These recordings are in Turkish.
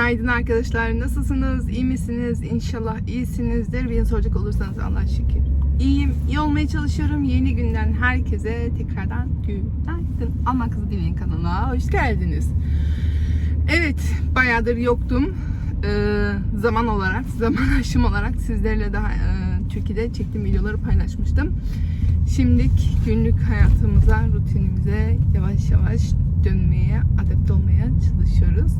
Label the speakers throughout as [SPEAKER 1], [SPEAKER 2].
[SPEAKER 1] Günaydın arkadaşlar. Nasılsınız? İyi misiniz? İnşallah iyisinizdir. Beni soracak olursanız Allah şükür. İyiyim. İyi olmaya çalışıyorum. Yeni günden herkese tekrardan günaydın. Alman Kızı Dileğin kanalına hoş geldiniz. Evet, bayağıdır yoktum. Ee, zaman olarak, zaman aşım olarak sizlerle daha e, Türkiye'de çektiğim videoları paylaşmıştım. Şimdilik günlük hayatımıza, rutinimize yavaş yavaş dönmeye, adapte olmaya çalışıyoruz.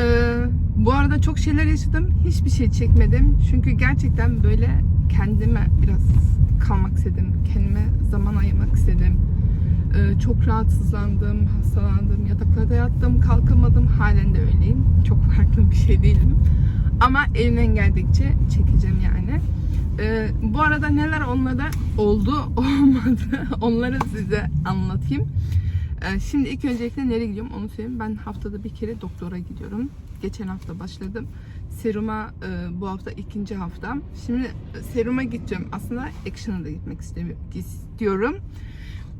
[SPEAKER 1] Ee, bu arada çok şeyler yaşadım. Hiçbir şey çekmedim. Çünkü gerçekten böyle kendime biraz kalmak istedim. Kendime zaman ayırmak istedim. Ee, çok rahatsızlandım, hastalandım, yataklarda yattım, kalkamadım. Halen de öyleyim. Çok farklı bir şey değilim. Ama elimden geldikçe çekeceğim yani. Ee, bu arada neler onlara oldu, olmadı onları size anlatayım. Ee, şimdi ilk öncelikle nereye gidiyorum onu söyleyeyim. Ben haftada bir kere doktora gidiyorum. Geçen hafta başladım. Seruma e, bu hafta ikinci haftam. Şimdi e, seruma gideceğim. Aslında Action'a da gitmek istiyorum.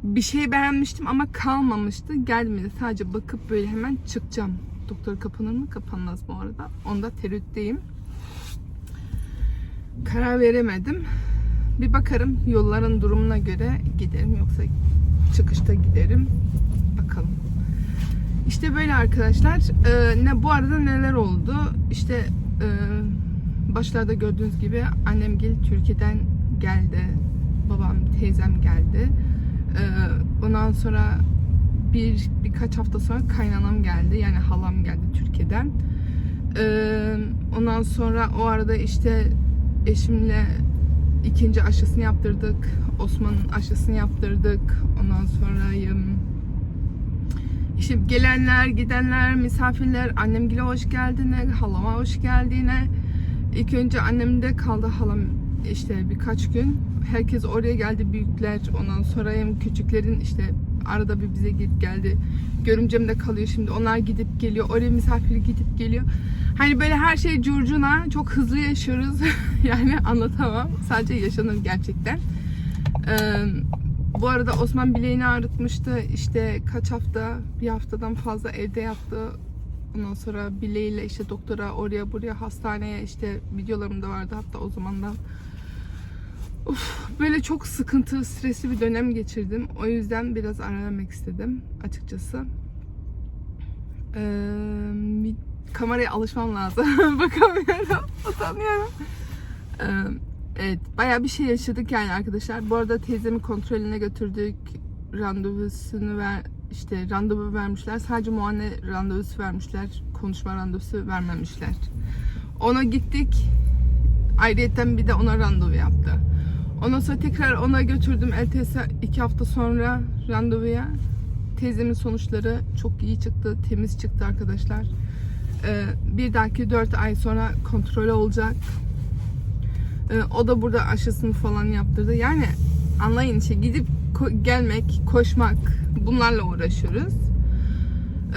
[SPEAKER 1] Bir şey beğenmiştim ama kalmamıştı. Gelmedi. Sadece bakıp böyle hemen çıkacağım. Doktor kapanır mı? Kapanmaz bu arada. Onda tereddütteyim. Karar veremedim. Bir bakarım yolların durumuna göre giderim yoksa çıkışta giderim. İşte böyle arkadaşlar. Ee, ne bu arada neler oldu? İşte e, başlarda gördüğünüz gibi annem gel Türkiye'den geldi. Babam, teyzem geldi. Ee, ondan sonra bir birkaç hafta sonra kaynanam geldi. Yani halam geldi Türkiye'den. Ee, ondan sonra o arada işte eşimle ikinci aşısını yaptırdık. Osman'ın aşısını yaptırdık. Ondan sonra işte gelenler, gidenler, misafirler, annemgile hoş geldine, halama hoş geldiğine. İlk önce annemde kaldı halam işte birkaç gün. Herkes oraya geldi büyükler. Ondan sonra hem küçüklerin işte arada bir bize gidip geldi. Görümcem de kalıyor şimdi. Onlar gidip geliyor. Oraya misafir gidip geliyor. Hani böyle her şey curcuna. Çok hızlı yaşıyoruz. yani anlatamam. Sadece yaşanır gerçekten. Ee, bu arada Osman bileğini ağrıtmıştı. İşte kaç hafta, bir haftadan fazla evde yattı. Ondan sonra bileğiyle işte doktora oraya buraya hastaneye işte videolarım da vardı hatta o zamandan. Uf, böyle çok sıkıntı, stresli bir dönem geçirdim. O yüzden biraz ara vermek istedim açıkçası. Ee, bir kameraya alışmam lazım. Bakamıyorum, utanıyorum. Ee, evet, bayağı bir şey yaşadık yani arkadaşlar. Bu arada teyzemi kontrolüne götürdük. Randevusunu ver, işte randevu vermişler. Sadece muayene randevusu vermişler. Konuşma randevusu vermemişler. Ona gittik. Ayrıyeten bir de ona randevu yaptı. Ondan sonra tekrar ona götürdüm LTS iki hafta sonra randevuya. Teyzemin sonuçları çok iyi çıktı, temiz çıktı arkadaşlar. Ee, bir dahaki 4 ay sonra kontrol olacak. Ee, o da burada aşısını falan yaptırdı. Yani anlayın işte gidip ko- gelmek, koşmak bunlarla uğraşıyoruz.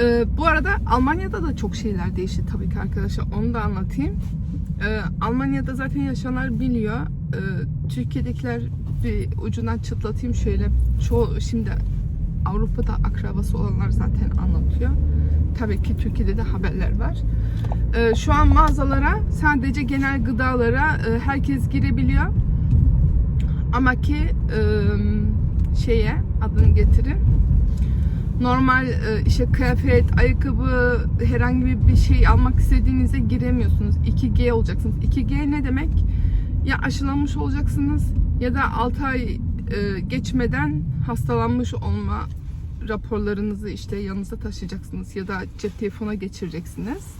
[SPEAKER 1] Ee, bu arada Almanya'da da çok şeyler değişti tabii ki arkadaşlar. Onu da anlatayım. Ee, Almanya'da zaten yaşayanlar biliyor. Ee, Türkiye'dekiler bir ucundan çıtlatayım şöyle. Çoğu şimdi Avrupa'da akrabası olanlar zaten anlatıyor. Tabii ki Türkiye'de de haberler var. Ee, şu an mağazalara sadece genel gıdalara e, herkes girebiliyor. Ama ki e, şeye adını getirin. Normal e, işte kıyafet, ayakkabı, herhangi bir- şey almak istediğinizde giremiyorsunuz. 2G olacaksınız. 2G ne demek? Ya aşılanmış olacaksınız ya da 6 ay geçmeden hastalanmış olma raporlarınızı işte yanınıza taşıyacaksınız ya da cep telefona geçireceksiniz.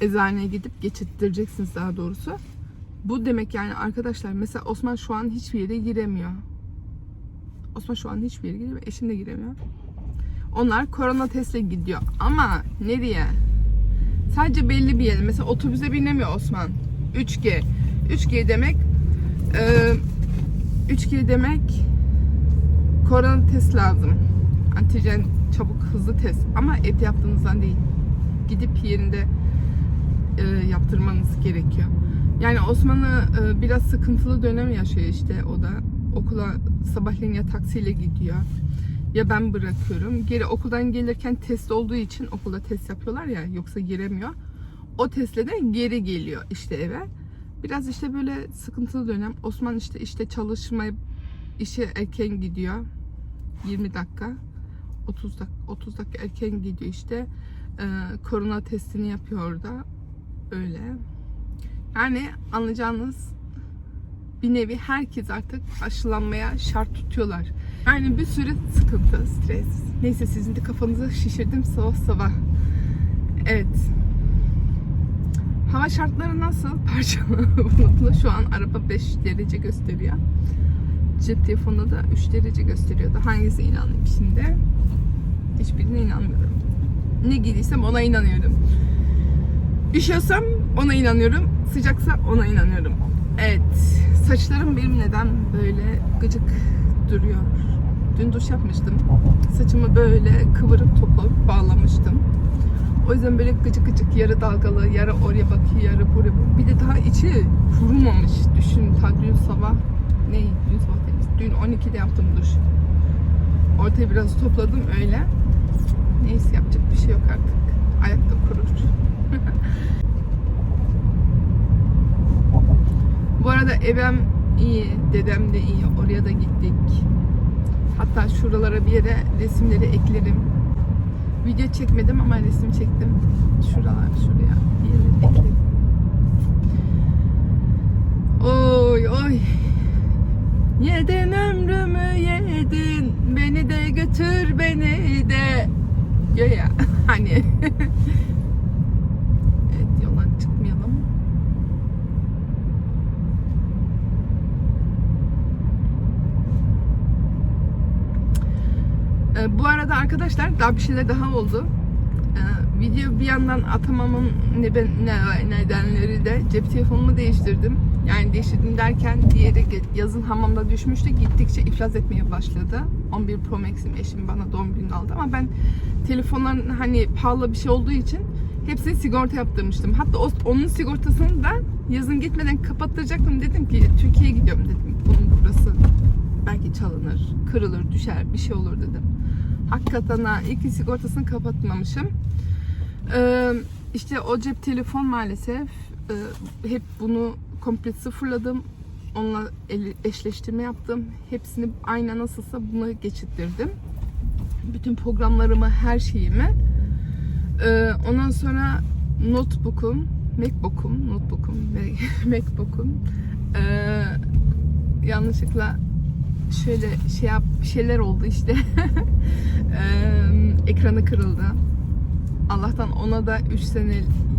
[SPEAKER 1] Eczaneye gidip geçirttireceksiniz daha doğrusu. Bu demek yani arkadaşlar mesela Osman şu an hiçbir yere giremiyor. Osman şu an hiçbir yere giremiyor. Eşim de giremiyor. Onlar korona testle gidiyor. Ama nereye? Sadece belli bir yere. Mesela otobüse binemiyor Osman. 3G. 3G demek e, 3G demek korona test lazım. Antijen çabuk hızlı test. Ama evde yaptığınızdan değil. Gidip yerinde e, yaptırmanız gerekiyor. Yani Osman'ı e, biraz sıkıntılı dönem yaşıyor işte o da. Okula sabahleyin ya taksiyle gidiyor ya ben bırakıyorum. Geri okuldan gelirken test olduğu için okulda test yapıyorlar ya yoksa giremiyor. O Tesla de geri geliyor işte eve. Biraz işte böyle sıkıntılı dönem. Osman işte işte çalışmaya işe erken gidiyor. 20 dakika. 30 dakika 30 dakika erken gidiyor işte. Ee, korona testini yapıyor orada. Öyle. Yani anlayacağınız bir nevi herkes artık aşılanmaya şart tutuyorlar. Yani bir sürü sıkıntı, stres. Neyse sizin de kafanızı şişirdim sabah sabah. Evet. Hava şartları nasıl? Parçalı. Şu an araba 5 derece gösteriyor. Cep telefonunda da 3 derece gösteriyordu. Hangisi inanayım şimdi? Hiçbirine inanmıyorum. Ne giydiysem ona inanıyorum. Üşüyorsam ona inanıyorum. Sıcaksa ona inanıyorum. Evet. Saçlarım benim neden böyle gıcık duruyor? Dün duş yapmıştım. Saçımı böyle kıvırıp toplayıp bağlamıştım. O yüzden böyle gıcık gıcık yarı dalgalı, yarı oraya bakıyor, yarı buraya bakıyor. Bir de daha içi kurumamış. Düşün ta dün sabah, ne dün sabah değil, dün 12'de yaptım duş. Ortayı biraz topladım öyle. Neyse yapacak bir şey yok artık. Ayakta kurur. Bu arada evim iyi, dedem de iyi. Oraya da gittik. Hatta şuralara bir yere resimleri eklerim. Video çekmedim ama resim çektim. Şuralar, şuraya bir yere ekledim. Oy oy. Yedin ömrümü yedin. Beni de götür beni de. Diyor ya hani. evet yola çıkmayalım. Ee, bu arada arkadaşlar daha bir şeyler daha oldu. Ee, video bir yandan atamamın neden, ne- nedenleri de cep telefonumu değiştirdim. Yani değiştirdim derken diğeri yazın hamamda düşmüştü. Gittikçe iflas etmeye başladı. 11 Pro Max'im eşim bana doğum gününde aldı ama ben telefonların hani pahalı bir şey olduğu için hepsini sigorta yaptırmıştım. Hatta onun sigortasını da yazın gitmeden kapattıracaktım. Dedim ki Türkiye'ye gidiyorum dedim. Bunun burası belki çalınır, kırılır, düşer, bir şey olur dedim. Hakikaten ha, iki sigortasını kapatmamışım. Ee, işte o cep telefon maalesef e, hep bunu komple sıfırladım. Onunla eşleştirme yaptım. Hepsini aynen nasılsa buna geçittirdim. Bütün programlarımı, her şeyimi. Ee, ondan sonra notebook'um, Macbook'um, notebook'um, Macbook'um ee, yanlışlıkla şöyle şey yap şeyler oldu işte. Eee, ekranı kırıldı. Allah'tan ona da 3 sene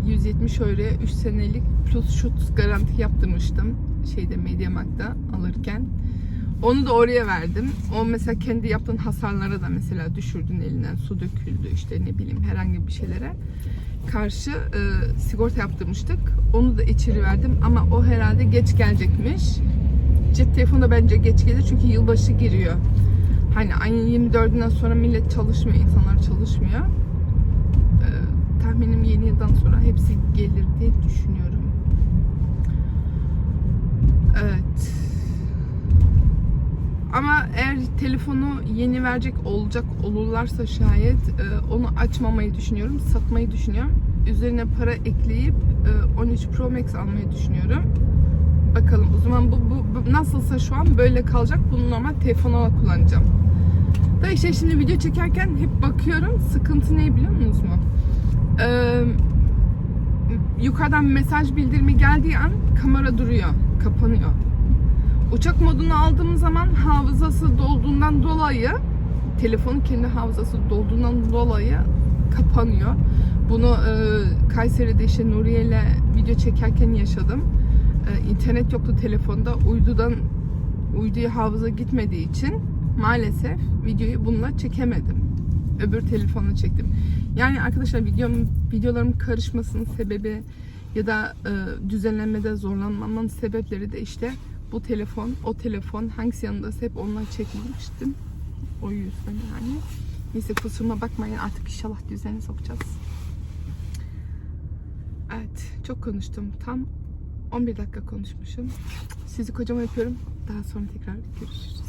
[SPEAKER 1] 170 euroya 3 senelik plus şut garanti yaptırmıştım. Şeyde Mediamarkt'ta alırken. Onu da oraya verdim. O mesela kendi yaptığın hasarlara da mesela düşürdün elinden su döküldü işte ne bileyim herhangi bir şeylere karşı e, sigorta yaptırmıştık. Onu da içeri verdim ama o herhalde geç gelecekmiş. Cep telefonu da bence geç gelir çünkü yılbaşı giriyor. Hani ayın 24'ünden sonra millet çalışmıyor, insanlar çalışmıyor. Ee, tahminim yeni yıldan sonra hepsi gelir diye düşünüyorum. Evet. Ama eğer telefonu yeni verecek olacak olurlarsa şayet e, onu açmamayı düşünüyorum, satmayı düşünüyorum. Üzerine para ekleyip e, 13 Pro Max almayı düşünüyorum. Bakalım o zaman bu, bu, bu nasılsa şu an böyle kalacak. Bunu normal telefon olarak kullanacağım. Da işte şimdi video çekerken hep bakıyorum. Sıkıntı ne biliyor musunuz mu? Ee, yukarıdan mesaj bildirimi geldiği an kamera duruyor. Kapanıyor. Uçak modunu aldığım zaman hafızası dolduğundan dolayı telefonun kendi hafızası dolduğundan dolayı kapanıyor. Bunu e, Kayseri'de işte Nuriye ile video çekerken yaşadım. E, internet yoktu telefonda. Uydudan uyduya hafıza gitmediği için maalesef videoyu bununla çekemedim. Öbür telefonla çektim. Yani arkadaşlar videom, videolarım karışmasının sebebi ya da e, düzenlemede zorlanmamın sebepleri de işte bu telefon, o telefon hangisi yanındaysa hep onunla çekmiştim. O yüzden yani. Neyse kusuruma bakmayın artık inşallah düzeni sokacağız. Evet çok konuştum. Tam 11 dakika konuşmuşum. Sizi kocama yapıyorum. Daha sonra tekrar görüşürüz.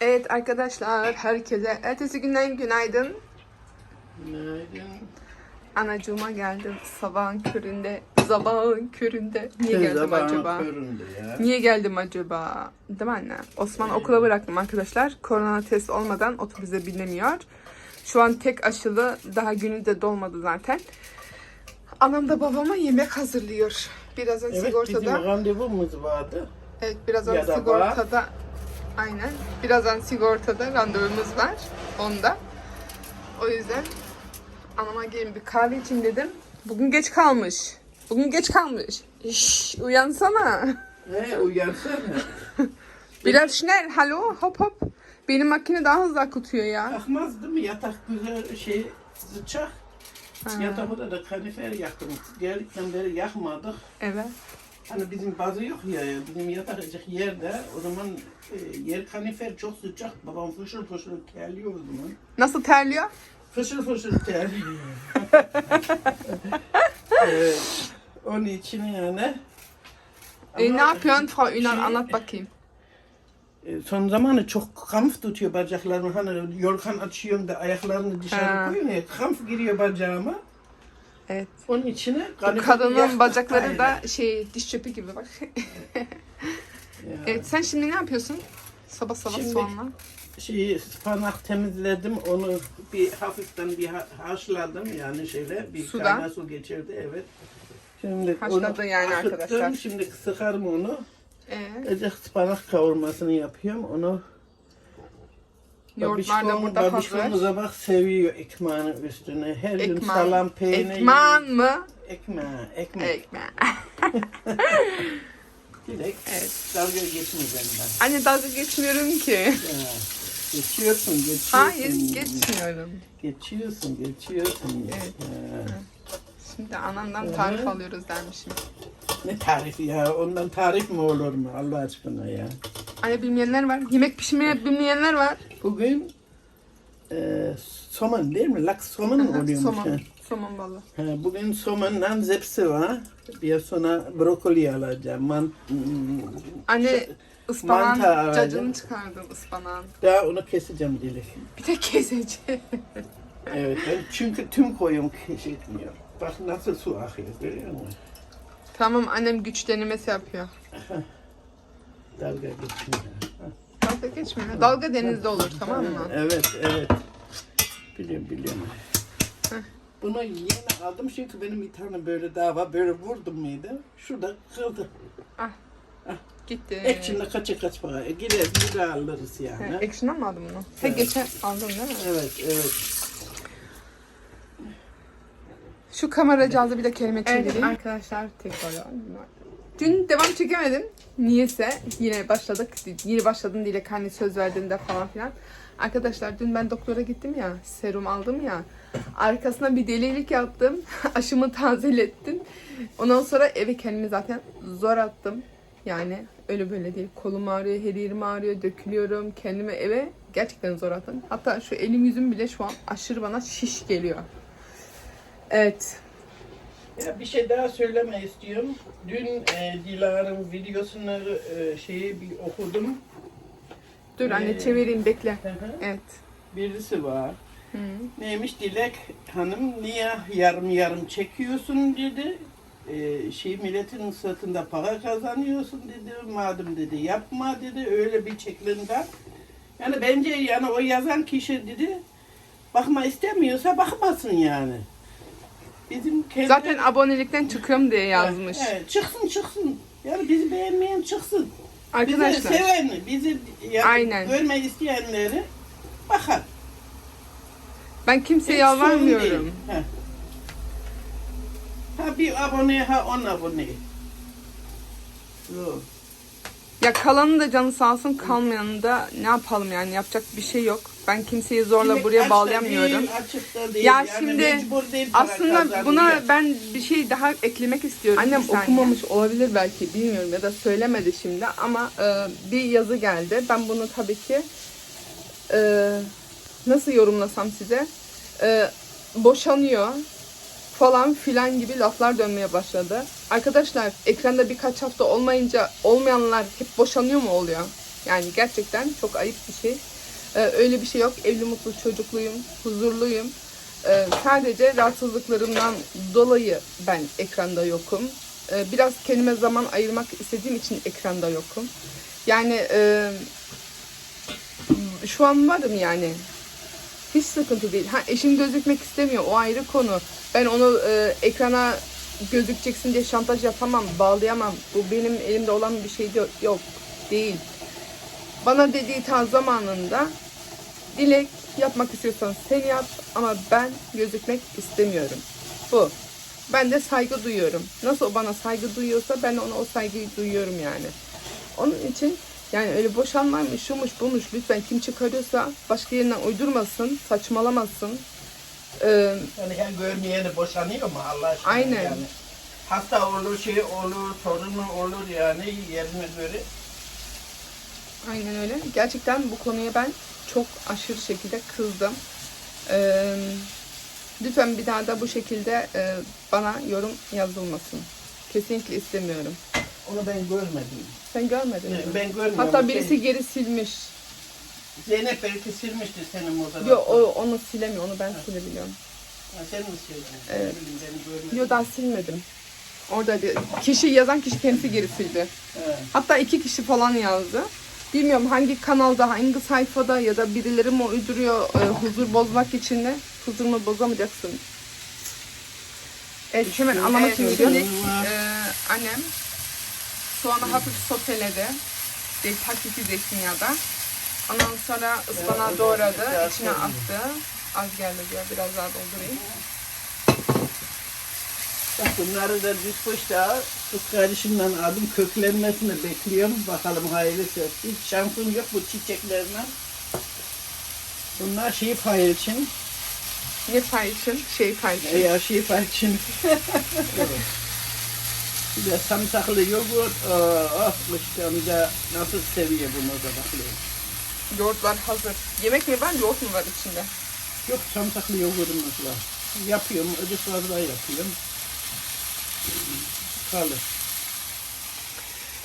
[SPEAKER 1] Evet arkadaşlar herkese ertesi günden günaydın.
[SPEAKER 2] Günaydın.
[SPEAKER 1] Anacığıma geldim sabahın köründe Sabahın köründe. Niye geldim acaba?
[SPEAKER 2] köründe ya.
[SPEAKER 1] Niye geldim acaba? Değil mi anne? Osman okula bıraktım arkadaşlar. Korona test olmadan otobüse binemiyor. Şu an tek aşılı. Daha günü de dolmadı zaten. Anam da babama yemek hazırlıyor. Birazdan
[SPEAKER 2] Evet
[SPEAKER 1] sigortada.
[SPEAKER 2] bizim randevumuz vardı.
[SPEAKER 1] Evet birazdan
[SPEAKER 2] Ya da
[SPEAKER 1] sigortada. Aynen. Birazdan sigortada randevumuz var. Onda. O yüzden anama gelin bir kahve için dedim. Bugün geç kalmış. Bugün geç kalmış. Şş, uyansana.
[SPEAKER 2] He uyansana.
[SPEAKER 1] Biraz schnell. Hallo hop hop. Benim makine daha hızlı akıtıyor ya.
[SPEAKER 2] Kalkmaz değil mi? Yatak güzel şey sıcak.
[SPEAKER 1] Ha.
[SPEAKER 2] Yatakta da kanifer yaktım. Geldikten beri yakmadık.
[SPEAKER 1] Evet.
[SPEAKER 2] Hani bizim bazı yok ya, bizim yatakacak yerde o zaman e, yer kanifer çok sıcak. Babam fışır fışır terliyor o zaman.
[SPEAKER 1] Nasıl terliyor?
[SPEAKER 2] Fışır fışır terliyor. evet, onun için yani.
[SPEAKER 1] E, ne yapıyorsun Frau Ünal? Anlat bakayım.
[SPEAKER 2] E, Son zamanı çok krampf tutuyor bacaklarımı. Hani yorgan açıyorum da ayaklarını dışarı
[SPEAKER 1] Ha.
[SPEAKER 2] koyuyorum ya. Krampf giriyor bacağıma.
[SPEAKER 1] Evet.
[SPEAKER 2] Onun içine
[SPEAKER 1] Bu kadının bacakları da şey diş çöpü gibi bak. Evet sen şimdi ne yapıyorsun? Sabah sabah
[SPEAKER 2] Şimdi-
[SPEAKER 1] soğanla.
[SPEAKER 2] Şeyi ıspanak temizledim. Onu bir hafiften bir ha- haşladım yani şöyle. Bir
[SPEAKER 1] Suda.
[SPEAKER 2] kaynar su geçirdi evet. Şimdi
[SPEAKER 1] Haşladı
[SPEAKER 2] onu
[SPEAKER 1] yani
[SPEAKER 2] akıttım.
[SPEAKER 1] arkadaşlar.
[SPEAKER 2] Şimdi sıkarım onu.
[SPEAKER 1] Ee,
[SPEAKER 2] Ecek ıspanak kavurmasını yapıyorum. Onu
[SPEAKER 1] yoğurtlar da
[SPEAKER 2] babişkom-
[SPEAKER 1] burada
[SPEAKER 2] babişkom bu
[SPEAKER 1] hazır.
[SPEAKER 2] sabah seviyor ekmeğin üstüne. Her gün salam peynir.
[SPEAKER 1] Ekman mı?
[SPEAKER 2] Ekmeği. Ekmek.
[SPEAKER 1] Ekmeği.
[SPEAKER 2] Direkt
[SPEAKER 1] Evet.
[SPEAKER 2] dalga geçmeyeceğim ben.
[SPEAKER 1] Anne dalga geçmiyorum ki.
[SPEAKER 2] Ya, geçiyorsun, geçiyorsun.
[SPEAKER 1] Hayır geçmiyorum.
[SPEAKER 2] Geçiyorsun, geçiyorsun.
[SPEAKER 1] Evet.
[SPEAKER 2] Ya.
[SPEAKER 1] Şimdi anamdan
[SPEAKER 2] Hı hı.
[SPEAKER 1] tarif alıyoruz dermişim.
[SPEAKER 2] Ne tarifi ya? Ondan tarif mi olur mu Allah aşkına ya?
[SPEAKER 1] Anne bilmeyenler var. Yemek pişirmeyi bilmeyenler var.
[SPEAKER 2] Bugün e, somun değil mi? Lak somun mu oluyormuş?
[SPEAKER 1] Somon.
[SPEAKER 2] ha?
[SPEAKER 1] Somon balı.
[SPEAKER 2] Ha, bugün somondan zepsi var. Bir sonra brokoli alacağım. Man, hmm,
[SPEAKER 1] Anne
[SPEAKER 2] Mantar
[SPEAKER 1] cacını çıkardım ıspanağın.
[SPEAKER 2] daha onu keseceğim dilek.
[SPEAKER 1] Bir de keseceğim.
[SPEAKER 2] Evet, ben çünkü tüm koyun kesmiyor. Bak nasıl su akıyor görüyor musun?
[SPEAKER 1] tamam annem güç denemesi yapıyor.
[SPEAKER 2] Dalga geçmiyor.
[SPEAKER 1] Dalga geçmiyor. Dalga denizde olur tamam mı?
[SPEAKER 2] Evet, evet. Biliyorum, biliyorum.
[SPEAKER 1] Heh.
[SPEAKER 2] Bunu yeni aldım çünkü benim bir tane böyle daha var. Böyle vurdum muydu? Şurada kırdı.
[SPEAKER 1] Gitti.
[SPEAKER 2] Ekşinde kaça kaç para. E, Gideriz bir daha alırız yani.
[SPEAKER 1] Action'dan mı aldın bunu? Ha,
[SPEAKER 2] Evet.
[SPEAKER 1] geçen aldın değil mi?
[SPEAKER 2] Evet, evet.
[SPEAKER 1] Şu kameracığızı bir de kelime
[SPEAKER 2] Evet,
[SPEAKER 1] çevireyim. arkadaşlar tekrar Dün devam çekemedim. Niyeyse yine başladık. Yeni başladım diye hani söz verdiğimde falan filan. Arkadaşlar dün ben doktora gittim ya. Serum aldım ya. Arkasına bir delilik yaptım. Aşımı tazelettim. Ondan sonra eve kendimi zaten zor attım. Yani öyle böyle değil. Kolum ağrıyor, her yerim ağrıyor, dökülüyorum. Kendimi eve gerçekten zor attım. Hatta şu elim yüzüm bile şu an aşırı bana şiş geliyor. Evet.
[SPEAKER 2] Ya bir şey daha söyleme istiyorum. Dün e, Dilara'nın videosunu e, şeyi bir okudum.
[SPEAKER 1] Dur anne
[SPEAKER 2] Ee,
[SPEAKER 1] çevireyim bekle.
[SPEAKER 2] Hı hı.
[SPEAKER 1] Evet.
[SPEAKER 2] Birisi var.
[SPEAKER 1] Hı.
[SPEAKER 2] Neymiş Dilek Hanım niye yarım yarım çekiyorsun dedi. Ee, şey milletin sırtında para kazanıyorsun dedi. Madem dedi yapma dedi öyle bir şeklinde. Yani bence yani o yazan kişi dedi bakma istemiyorsa bakmasın yani. Bizim kendi
[SPEAKER 1] Zaten abonelikten çıkıyorum diye yazmış.
[SPEAKER 2] Evet, çıksın çıksın. Yani bizi beğenmeyen çıksın.
[SPEAKER 1] Arkadaşlar
[SPEAKER 2] Bizi seven, bizi yani
[SPEAKER 1] Aynen.
[SPEAKER 2] görmek isteyenleri bakar.
[SPEAKER 1] ben kimseye
[SPEAKER 2] Hiç
[SPEAKER 1] yalvarmıyorum.
[SPEAKER 2] Ha. Bir abone ha on abone. Yok.
[SPEAKER 1] Ya kalanın da canı sağ olsun kalmayanın da ne yapalım yani yapacak bir şey yok. Ben kimseyi zorla
[SPEAKER 2] Dilek
[SPEAKER 1] buraya
[SPEAKER 2] açta
[SPEAKER 1] bağlayamıyorum.
[SPEAKER 2] Değil, açıkta değil.
[SPEAKER 1] Ya
[SPEAKER 2] yani
[SPEAKER 1] şimdi
[SPEAKER 2] mecbur değil para
[SPEAKER 1] Aslında
[SPEAKER 2] kazanıyor.
[SPEAKER 1] buna ben bir şey daha eklemek istiyorum. Annem
[SPEAKER 2] Bir saniye.
[SPEAKER 1] okumamış olabilir belki bilmiyorum ya da söylemedi şimdi ama e, bir yazı geldi. Ben bunu tabii ki e, nasıl yorumlasam size E, boşanıyor falan filan gibi laflar dönmeye başladı. Arkadaşlar ekranda birkaç hafta olmayınca olmayanlar hep boşanıyor mu oluyor? Yani gerçekten çok ayıp bir şey. Ee, öyle bir şey yok. Evli mutlu çocukluyum, huzurluyum. Ee, sadece rahatsızlıklarımdan dolayı ben ekranda yokum. Ee, biraz kendime zaman ayırmak istediğim için ekranda yokum. Yani e, şu an varım yani. Hiç sıkıntı değil. Ha eşim gözükmek istemiyor. O ayrı konu. Ben onu e, ekrana gözükeceksin diye şantaj yapamam, bağlayamam. Bu benim elimde olan bir şey de- yok. Değil. Bana dediği tam zamanında Dilek yapmak istiyorsan sen yap ama ben gözükmek istemiyorum. Bu. Ben de saygı duyuyorum. Nasıl o bana saygı duyuyorsa ben ona o saygıyı duyuyorum yani. Onun için yani öyle boşanmaymış, şumuş, bumuş lütfen kim çıkarıyorsa başka yerinden uydurmasın, saçmalamasın. Ee,
[SPEAKER 2] Yani her görmeyeni boşanıyor mu Allah aşkına?
[SPEAKER 1] Aynen.
[SPEAKER 2] Yani. Hasta olur, şey olur, torunu olur yani yerine göre.
[SPEAKER 1] Aynen öyle. Gerçekten bu konuya ben çok aşırı şekilde kızdım. Ee, lütfen bir daha da bu şekilde e, bana yorum yazılmasın. Kesinlikle istemiyorum.
[SPEAKER 2] Onu ben görmedim.
[SPEAKER 1] Sen görmedin mi?
[SPEAKER 2] Ben görmüyorum.
[SPEAKER 1] Hatta birisi
[SPEAKER 2] Şey,
[SPEAKER 1] geri silmiş.
[SPEAKER 2] Zeynep belki silmiştir senin modanı.
[SPEAKER 1] Yok o onu silemiyor. Onu ben silebiliyorum.
[SPEAKER 2] Ha, sen mi sildin?
[SPEAKER 1] Evet.
[SPEAKER 2] Ne bileyim, ben görmedim.
[SPEAKER 1] Yok daha silmedim. Orada kişi yazan kişi kendisi geri sildi.
[SPEAKER 2] He.
[SPEAKER 1] Hatta iki kişi falan yazdı. Bilmiyorum hangi kanalda, hangi sayfada ya da birileri mi uyduruyor e, huzur bozmak için de huzurumu bozamayacaksın. Evet hemen anlamak için gidiyorum. Ee, annem soğanı hafif soteledi. Zeyt, hakiki zeytinyağda. Ondan sonra ıspanağı doğradı. içine attı. Az geldi diyor. Biraz daha doldurayım.
[SPEAKER 2] Bunları da düşmüş daha kız kardeşimden aldım köklenmesini bekliyorum. Bakalım hayırlısı. Hiç şansım yok bu çiçeklerine. Bunlar şey pay için.
[SPEAKER 1] Ne pay için? Şey pay için.
[SPEAKER 2] Ya şey pay için. Bir de samsaklı yoğurt. Oh, işte amca nasıl seviyor bunu da bakıyorum.
[SPEAKER 1] Yoğurt var hazır. Yemek mi var, yoğurt mu var içinde?
[SPEAKER 2] Yok samsaklı yoğurdumuz var. Yapıyorum, ödü fazla yapıyorum. Kalır.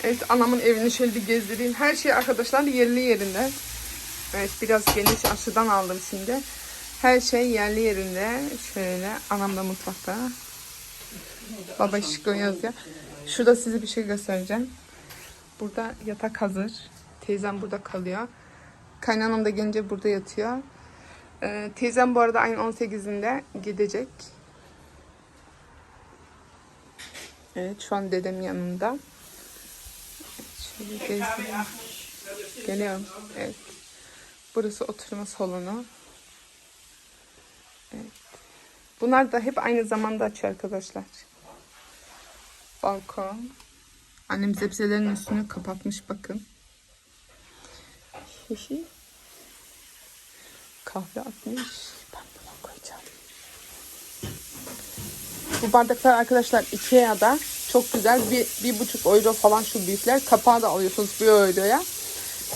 [SPEAKER 1] Evet anamın evini şöyle bir gezdireyim. Her şey arkadaşlar yerli yerinde. Evet biraz geniş açıdan aldım şimdi. Her şey yerli yerinde. Şöyle anam da mutfakta. Baba Şiko yazıyor. Şurada size bir şey göstereceğim. Burada yatak hazır. Teyzem burada kalıyor. Kaynanam da gelince burada yatıyor. Ee, teyzem bu arada ayın 18'inde gidecek. Evet şu an dedem yanında. Şöyle gezdireyim. Geliyorum. Evet. Burası oturma salonu. Evet. Bunlar da hep aynı zamanda açıyor arkadaşlar. Balkon. Annem zepselerin üstünü kapatmış bakın. Hihi. Kahve atmış. Ben buna koyacağım. Bu bardaklar arkadaşlar Ikea'da çok güzel. Bir, bir buçuk euro falan şu büyükler. Kapağı da alıyorsunuz bir euroya.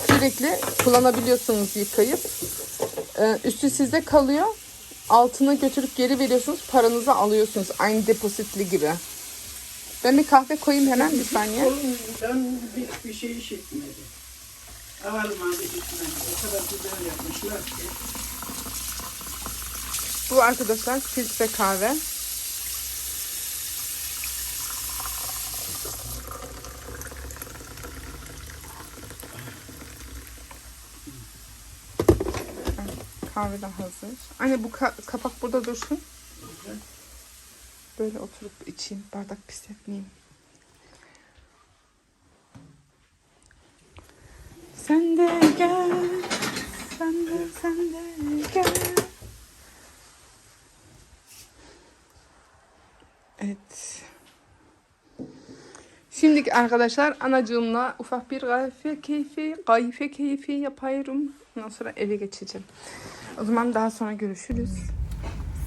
[SPEAKER 1] Sürekli kullanabiliyorsunuz yıkayıp. Ee, üstü sizde kalıyor. Altına götürüp geri veriyorsunuz. Paranızı alıyorsunuz. Aynı depozitli gibi. Ben bir kahve koyayım hemen bir saniye.
[SPEAKER 2] Kolundan hiçbir şey işitmedi. Avalmadı işitmedi. O kadar güzel yapmışlar ki.
[SPEAKER 1] Bu arkadaşlar filtre kahve. Kahve de hazır. Anne bu ka- kapak burada dursun. Böyle oturup içeyim. Bardak pis etmeyeyim. Sen de gel. Sen de sen de gel. Evet. Şimdi arkadaşlar anacığımla ufak bir kahve keyfi, kahve keyfi yapıyorum. Ondan sonra eve geçeceğim. O zaman daha sonra görüşürüz.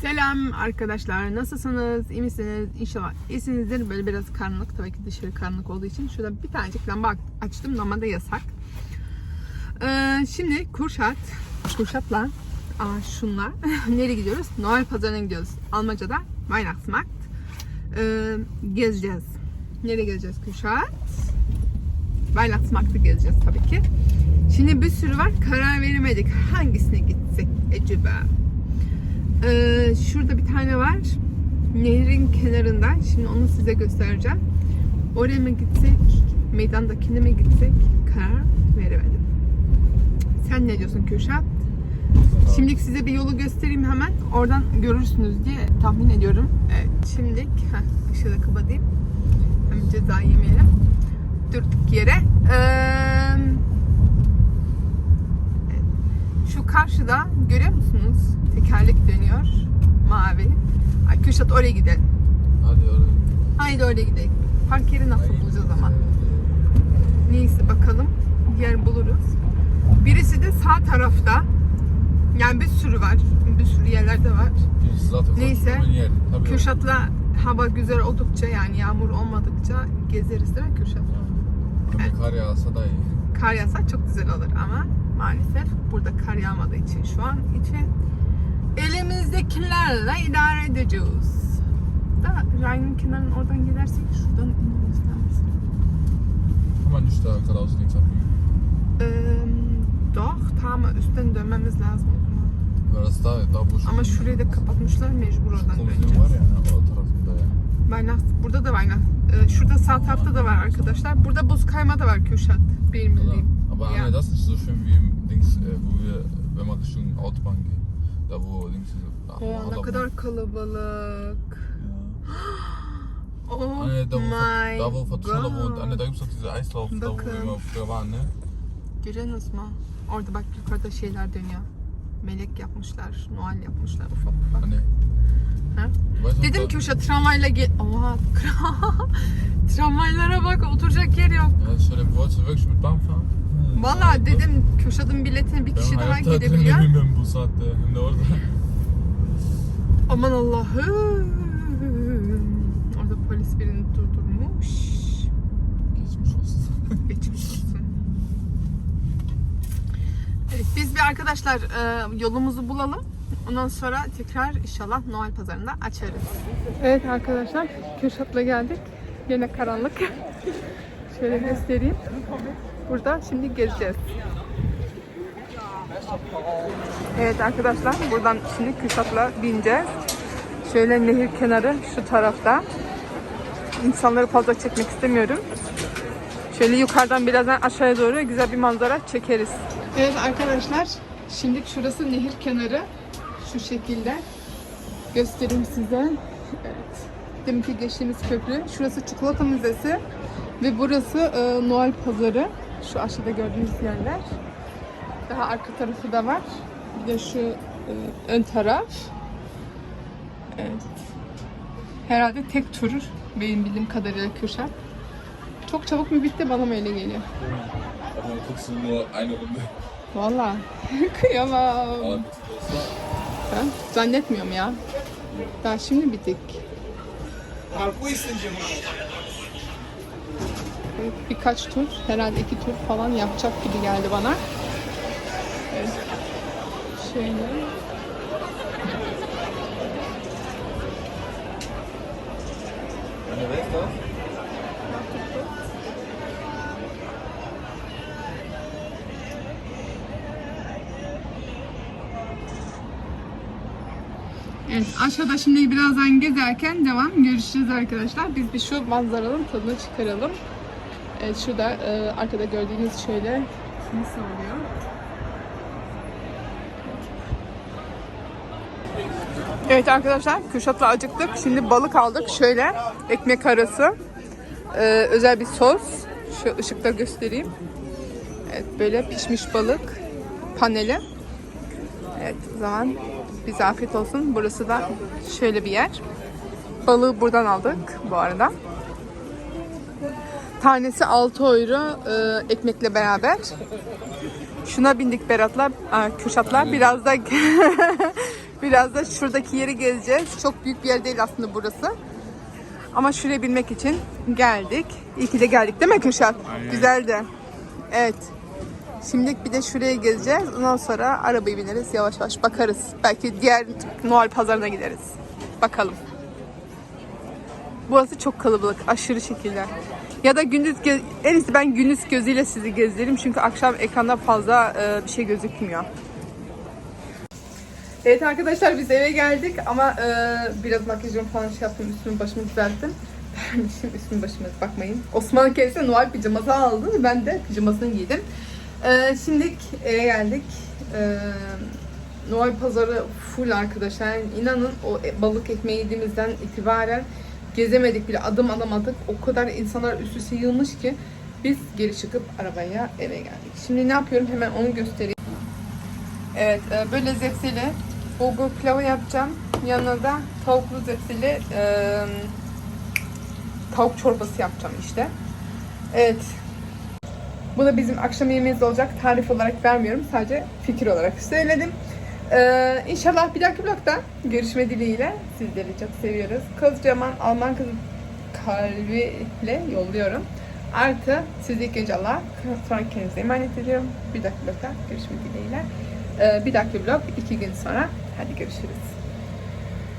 [SPEAKER 1] Selam arkadaşlar. Nasılsınız? İyi misiniz? İnşallah iyisinizdir. Böyle biraz karanlık. Tabii ki dışarı karanlık olduğu için. Şurada bir tanecik lamba açtım. Normalde yasak. Ee, şimdi Kurşat. Kurşat'la aa, şunla nereye gidiyoruz? Noel pazarına gidiyoruz. Almaca'da Weihnachtsmarkt. Ee, gezeceğiz. Nereye gezeceğiz Kürşat? Weihnachtsmarkt'ı gezeceğiz tabii ki. Şimdi bir sürü var. Karar veremedik. Hangisine gitsek acaba? Ee, şurada bir tane var. Nehrin kenarında. Şimdi onu size göstereceğim. Oraya mı gitsek? Meydandakine mi gitsek? Karar veremedim. Sen ne diyorsun Kürşat? Şimdi size bir yolu göstereyim hemen. Oradan görürsünüz diye tahmin ediyorum. Evet, şimdilik heh, ışığı da kapatayım. Hem ceza yemeyelim. Durduk yere. Ee, şu karşıda görüyor musunuz? Tekerlek dönüyor. Mavi. Ay, Kürşat oraya gidelim.
[SPEAKER 3] Hadi oraya.
[SPEAKER 1] Haydi oraya gidelim. Park yeri nasıl bulacağız ama? Neyse bakalım. Yer buluruz. Birisi de sağ tarafta. Yani bir sürü var. Bir sürü yerlerde var.
[SPEAKER 3] Birisi zaten
[SPEAKER 1] Neyse.
[SPEAKER 3] Tabii.
[SPEAKER 1] Kürşat'la hava güzel oldukça yani yağmur olmadıkça gezeriz değil mi Kürşat?
[SPEAKER 3] Hani kar yağsa da iyi.
[SPEAKER 1] Kar yağsa çok güzel olur ama maalesef burada kar yağmadığı için şu an için elimizdekilerle idare edeceğiz. Da Rhein'in kenarının oradan gidersek şuradan inmemiz lazım.
[SPEAKER 3] Nicht da geradeaus links abbiegen.
[SPEAKER 1] Ee, doch, tamam üstten dönmemiz lazım o zaman.
[SPEAKER 3] Weil das da, da wo schon
[SPEAKER 1] Ama şurayı da kapatmışlar mecbur oradan döneceğiz.
[SPEAKER 3] var ya, o tarafında ya.
[SPEAKER 1] Weihnacht, burada da Weihnacht. Ee, şurada sağ tarafta da var arkadaşlar. Burada buz kayma da var Kürşat. Benim
[SPEAKER 3] Oder?
[SPEAKER 1] bildiğim.
[SPEAKER 3] Aber
[SPEAKER 1] Ja.
[SPEAKER 3] Anne, das ist so schön wie im Dings, äh, wo wir, wenn man Richtung Autobahn geht. Da wo Dings diese. Ach,
[SPEAKER 1] Oo, ne kadar kalabalık. Oh
[SPEAKER 3] Anne, da wo,
[SPEAKER 1] my
[SPEAKER 3] da wo Fortuna wohnt. Anne, da gibt's doch diese Eislauf, da wo wir immer früher waren, ne?
[SPEAKER 1] Görüyorsunuz mu? Orada bak yukarıda şeyler dönüyor. Melek yapmışlar, Noel yapmışlar ufak ufak.
[SPEAKER 3] Anne.
[SPEAKER 1] Ha? Dedim ki Kürşat tramvayla gel... Oha tramvaylara bak oturacak yer yok.
[SPEAKER 3] Dir vor, wolltest du wirklich mit Bahn fahren?
[SPEAKER 1] Valla dedim Kürşat'ın biletini bir
[SPEAKER 3] Ben
[SPEAKER 1] kişi daha
[SPEAKER 3] hayatta
[SPEAKER 1] gidebiliyor.
[SPEAKER 3] ben bu saatte hem de orada.
[SPEAKER 1] Aman Allah'ım. Orada polis birini durdurmuş.
[SPEAKER 3] Geçmiş olsun.
[SPEAKER 1] Geçmiş olsun. Evet, biz bir arkadaşlar e, yolumuzu bulalım. Ondan sonra tekrar inşallah Noel pazarında açarız. Evet arkadaşlar, Kürşat'la geldik. Yine karanlık. Şöyle göstereyim. Burada şimdi gezeceğiz. Evet arkadaşlar, buradan şimdi Kürşat'la bineceğiz. Şöyle nehir kenarı şu tarafta. İnsanları fazla çekmek istemiyorum. Şöyle yukarıdan birazdan aşağıya doğru güzel bir manzara çekeriz. Evet arkadaşlar, şimdi şurası nehir kenarı. Şu şekilde göstereyim size. Evet. Deminki geçtiğimiz köprü. Şurası Çikolata Müzesi ve burası e, Noel Pazarı. Şu aşağıda gördüğünüz yerler. Daha arka tarafı da var. Bir de şu e, ön taraf. Evet. Herhalde tek tur benim bildiğim kadarıyla Kürşat. Çok çabuk mu bitti bana mı öyle geliyor?
[SPEAKER 3] Guckst du nur eine Runde.
[SPEAKER 1] Valla kıyamam. Ben zannetmiyorum ya. Daha şimdi bittik. Evet, birkaç tur, herhalde iki tur falan yapacak gibi geldi bana. Evet. Şöyle. Evet, aşağıda şimdi birazdan gezerken devam. Görüşürüz arkadaşlar. Biz bir şu manzaranın tadını çıkaralım. Evet, şurada e, arkada gördüğünüz şöyle nasıl oluyor? Evet arkadaşlar, Kürşat'la acıktık. Şimdi balık aldık. Şöyle ekmek arası. Ee, özel bir sos. Şu ışıkta göstereyim. Evet, böyle pişmiş balık paneli. Evet, o zaman bize afiyet olsun. Burası da şöyle bir yer. Balığı buradan aldık bu arada. Tanesi 6 euro e, ekmekle beraber. Şuna bindik Berat'la, aa, Kürşat'la. Biraz da biraz da şuradaki yeri gezeceğiz. Çok büyük bir yer değil aslında burası. Ama şuraya binmek için geldik. İyi ki de geldik değil mi Kürşat? Güzeldi. Evet. Şimdi bir de şuraya gezeceğiz. Ondan sonra arabayı bineriz. Yavaş yavaş bakarız. Belki diğer Noel pazarına gideriz. Bakalım. Burası çok kalabalık. Aşırı şekilde. Ya da gündüz en iyisi ben gündüz gözüyle sizi gezdireyim çünkü akşam ekranda fazla e, bir şey gözükmüyor. Evet arkadaşlar biz eve geldik ama e, biraz makyajımı falan şey yaptım üstümü başımı düzelttim. Şimdi üstümü başıma bakmayın. Osman kendisi Noel pijaması aldı ben de pijamasını giydim. E, şimdilik eve geldik. E, Noel pazarı full arkadaşlar. Yani inanın o e- balık ekmeği yediğimizden itibaren gezemedik bile adım atamadık. O kadar insanlar üst üste yığılmış ki biz geri çıkıp arabaya eve geldik. Şimdi ne yapıyorum hemen onu göstereyim. Evet e, böyle zepseli bulgur pilavı yapacağım. Yanına da tavuklu zepseli e, tavuk çorbası yapacağım işte. Evet. Bu da bizim akşam yemeğimiz olacak. Tarif olarak vermiyorum. Sadece fikir olarak söyledim. Ee, inşallah bir dahaki vlogda görüşme dileğiyle sizleri çok seviyoruz. Kocaman Alman kızı kalbiyle yolluyorum. Artı sizi ilk önce Allah'a sonra kendinize emanet ediyorum. Bir dahaki vlogda görüşme dileğiyle. Ee, bir dahaki vlog iki gün sonra. Hadi görüşürüz.